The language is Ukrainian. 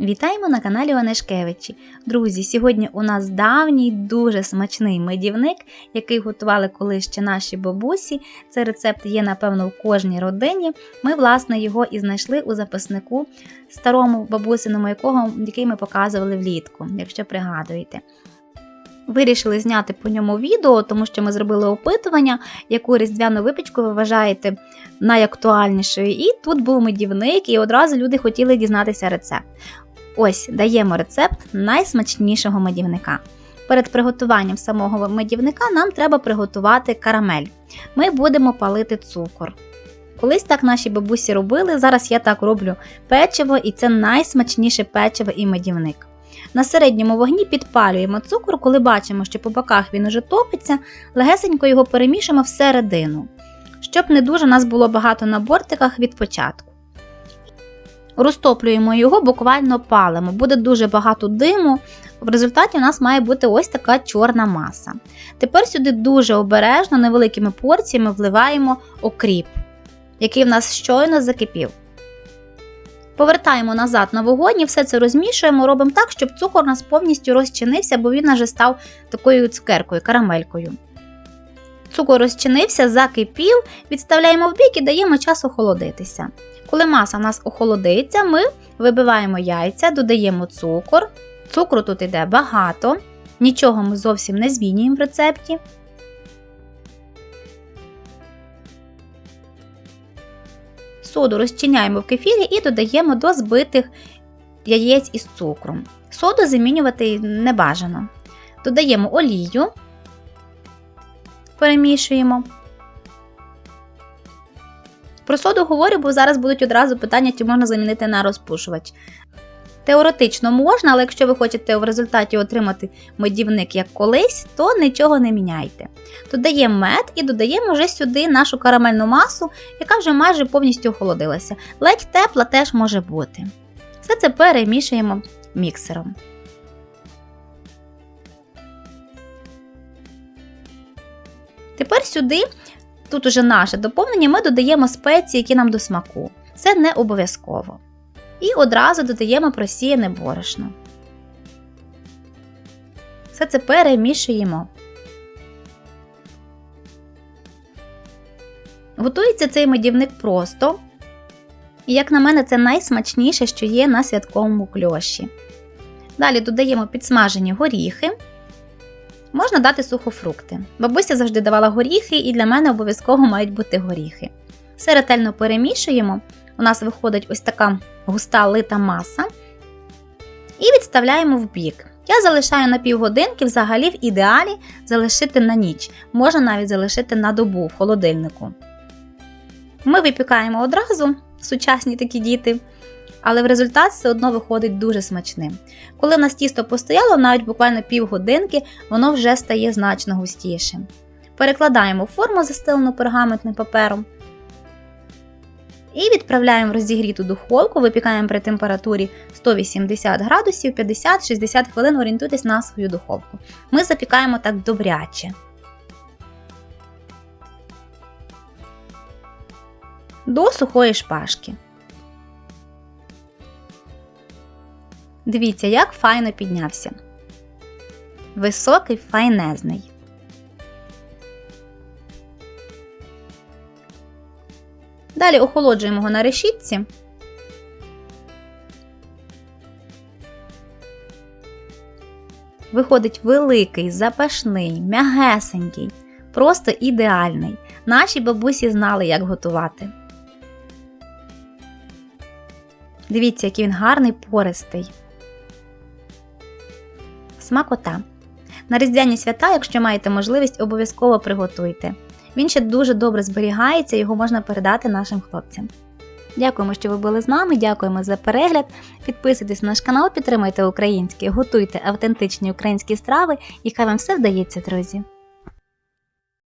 Вітаємо на каналі Онешкевичі. Друзі, сьогодні у нас давній дуже смачний медівник, який готували колись ще наші бабусі. Цей рецепт є, напевно, в кожній родині. Ми, власне, його і знайшли у записнику старому бабусиному, якого, який ми показували влітку, якщо пригадуєте. Вирішили зняти по ньому відео, тому що ми зробили опитування, яку різдвяну випічку ви вважаєте найактуальнішою. І тут був медівник, і одразу люди хотіли дізнатися рецепт. Ось даємо рецепт найсмачнішого медівника. Перед приготуванням самого медівника нам треба приготувати карамель. Ми будемо палити цукор. Колись так наші бабусі робили, зараз я так роблю печиво, і це найсмачніше печиво і медівник. На середньому вогні підпалюємо цукор, коли бачимо, що по боках він уже топиться, легесенько його перемішуємо всередину, щоб не дуже нас було багато на бортиках від початку. Розтоплюємо його, буквально палимо. Буде дуже багато диму. В результаті у нас має бути ось така чорна маса. Тепер сюди дуже обережно, невеликими порціями вливаємо окріп, який в нас щойно закипів. Повертаємо назад на вогонь і все це розмішуємо, робимо так, щоб цукор у нас повністю розчинився, бо він вже став такою цукеркою, карамелькою. Цукор розчинився, закипів, відставляємо в бік і даємо час охолодитися. Коли маса в нас охолодиться, ми вибиваємо яйця, додаємо цукор. Цукру тут йде багато, нічого ми зовсім не змінюємо в рецепті. Соду розчиняємо в кефірі і додаємо до збитих яєць із цукром. Соду замінювати не бажано. Додаємо олію, перемішуємо. Про соду говорю, бо зараз будуть одразу питання, чи можна замінити на розпушувач. Теоретично можна, але якщо ви хочете в результаті отримати медівник як колись, то нічого не міняйте. Додаємо мед і додаємо вже сюди нашу карамельну масу, яка вже майже повністю охолодилася. Ледь тепла теж може бути. Все це перемішуємо міксером. Тепер сюди Тут уже наше доповнення, ми додаємо спеції, які нам до смаку. Це не обов'язково. І одразу додаємо просіяне борошно. Все це перемішуємо. Готується цей медівник просто. І, як на мене, це найсмачніше, що є на святковому кльоші. Далі додаємо підсмажені горіхи. Можна дати сухофрукти. Бабуся завжди давала горіхи, і для мене обов'язково мають бути горіхи. Все ретельно перемішуємо. У нас виходить ось така густа лита маса. І відставляємо в бік. Я залишаю на півгодинки, взагалі в ідеалі залишити на ніч, можна навіть залишити на добу в холодильнику. Ми випікаємо одразу, сучасні такі діти, але в результат все одно виходить дуже смачним. Коли в нас тісто постояло, навіть буквально півгодинки, воно вже стає значно густішим. Перекладаємо форму, застелену пергаментним папером. І відправляємо в розігріту духовку, випікаємо при температурі 180 градусів 50-60 хвилин, орієнтуйтесь на свою духовку. Ми запікаємо так добряче. До сухої шпажки. Дивіться, як файно піднявся. Високий, файнезний. Далі охолоджуємо його на решітці. Виходить великий, запашний, м'ягесенький, просто ідеальний. Наші бабусі знали, як готувати. Дивіться, який він гарний пористий. Смакота. На різдвяні свята, якщо маєте можливість, обов'язково приготуйте. Він ще дуже добре зберігається, його можна передати нашим хлопцям. Дякуємо, що ви були з нами, дякуємо за перегляд. Підписуйтесь на наш канал, підтримуйте українське, готуйте автентичні українські страви і хай вам все вдається, друзі!